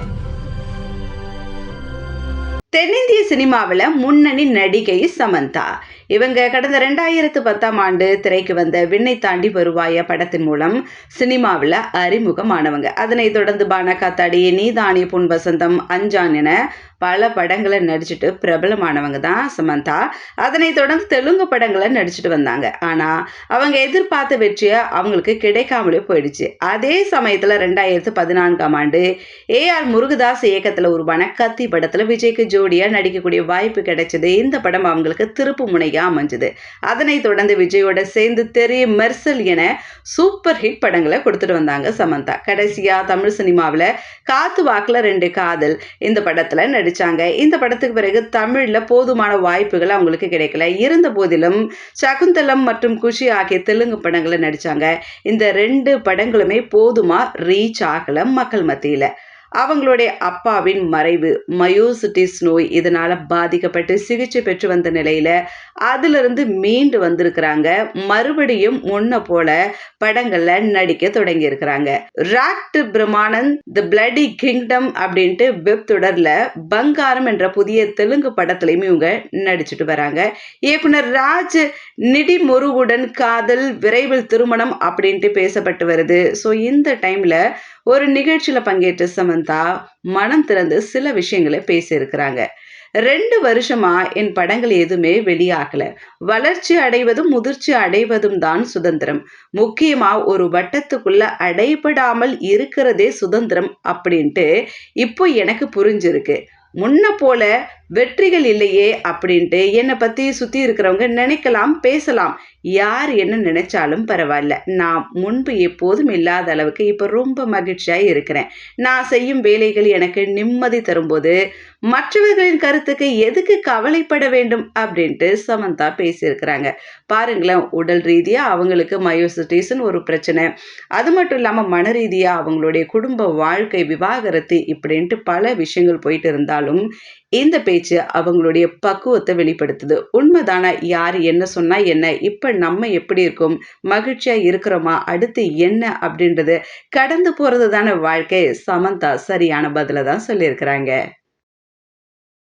Thank you. தென்னிந்திய சினிமாவில் முன்னணி நடிகை சமந்தா. இவங்க கடந்த ரெண்டாயிரத்து பத்தாம் ஆண்டு திரைக்கு வந்த விண்ணை தாண்டி வருவாய படத்தின் மூலம் சினிமாவில் அறிமுகமானவங்க. அதனைத் தொடர்ந்து பானா காத்தாடி நீதானி புன் வசந்தம் அஞ்சான் என பல படங்களை நடிச்சுட்டு பிரபலமானவங்க தான் சமந்தா. அதனைத் தொடர்ந்து தெலுங்கு படங்களை நடிச்சுட்டு வந்தாங்க. ஆனால் அவங்க எதிர்பார்த்த வெற்றியை அவங்களுக்கு கிடைக்காமலே போயிடுச்சு. அதே சமயத்தில் ரெண்டாயிரத்து பதினான்காம் ஆண்டு ஏஆர் முருகதாஸ் இயக்கத்தில் உருவான கத்தி படத்தில் விஜய்க்கு ஜோடியாக நடிக்கக்கூடிய வாய்ப்பு கிடைச்சது. இந்த படம் அவங்களுக்கு திருப்பு முனையாக அமைஞ்சது. அதனைத் தொடர்ந்து விஜயோட சேர்ந்து தெரிய மெர்சல் என சூப்பர் ஹிட் படங்களை கொடுத்துட்டு வந்தாங்க சமந்தா. கடைசியாக தமிழ் சினிமாவில் காத்து வாக்கில் ரெண்டு காதல் இந்த படத்தில் நடித்தாங்க இந்த படத்துக்கு பிறகு தமிழில் போதுமான வாய்ப்புகள் அவங்களுக்கு கிடைக்கல. இருந்த போதிலும் சகுந்தலம் மற்றும் குஷி ஆகிய தெலுங்கு படங்களை நடித்தாங்க இந்த ரெண்டு படங்களுமே போதுமாக ரீச் ஆகலை மக்கள் மத்தியில். அவங்களுடைய அப்பாவின் மறைவு மயோசிட்டிஸ் நோய் இதனால் பாதிக்கப்பட்டு சிகிச்சை பெற்று வந்த நிலையில் அதிலிருந்து மீண்டு வந்திருக்கிறாங்க. மறுபடியும் முன்ன போல படங்களில் நடிக்க தொடங்கி இருக்கிறாங்க. Rakt Brahmand the bloody kingdom அப்படின்ட்டு வெப் தொடரில் பங்காரம் என்ற புதிய தெலுங்கு படத்துலையும் இவங்க நடிச்சுட்டு வராங்க. இயக்குனர் ராஜ் நிடி முருகுடன் காதல் விரைவில் திருமணம் அப்படின்ட்டு பேசப்பட்டு வருது. ஸோ இந்த டைமில் ஒரு நிகழ்ச்சியில் பங்கேற்ற சமந்தா மனம் திறந்து சில விஷயங்களை பேசியிருக்கிறாங்க. ரெண்டு வருஷமா என் படங்கள் எதுவுமே வெளியாகல. வளர்ச்சி அடைவதும் முதிர்ச்சி அடைவதும் தான் சுதந்திரம். முக்கியமா ஒரு வட்டத்துக்குள்ள அடைபடாமல் இருக்கிறதே சுதந்திரம் அப்படின்ட்டு இப்போ எனக்கு புரிஞ்சிருக்கு. முன்ன போல வெற்றிகள் இல்லையே அப்படின்ட்டு என்னை பற்றி சுற்றி இருக்கிறவங்க நினைக்கலாம் பேசலாம். யார் என்ன நினைச்சாலும் பரவாயில்ல. நான் முன்பு எப்போதும் இல்லாத அளவுக்கு இப்போ ரொம்ப மகிழ்ச்சியாக இருக்கிறேன். நான் செய்யும் வேலைகள் எனக்கு நிம்மதி தரும்போது மற்றவர்களின் கருத்துக்கு எதுக்கு கவலைப்பட வேண்டும் அப்படின்ட்டு சமந்தா பேசியிருக்கிறாங்க. பாருங்களேன் உடல் ரீதியாக அவங்களுக்கு மயோசிட்டிஸ்னு ஒரு பிரச்சனை. அது மட்டும் இல்லாமல் மன ரீதியாக அவங்களுடைய குடும்ப வாழ்க்கை விவாகரத்து இப்படின்ட்டு பல விஷயங்கள் போயிட்டு இருந்தாலும் இந்த பேச்சு அவங்களுடைய பக்குவத்தை வெளிப்படுத்துது. உண்மைதானே? யார் என்ன சொன்னா என்ன? இப்ப நம்ம எப்படி இருக்கும்? மகிழ்ச்சியா இருக்கிறோமா? அடுத்து என்ன அப்படின்றது கடந்து போறது தானே வாழ்க்கை? சமந்தா சரியான பதில தான் சொல்லியிருக்கிறாங்க.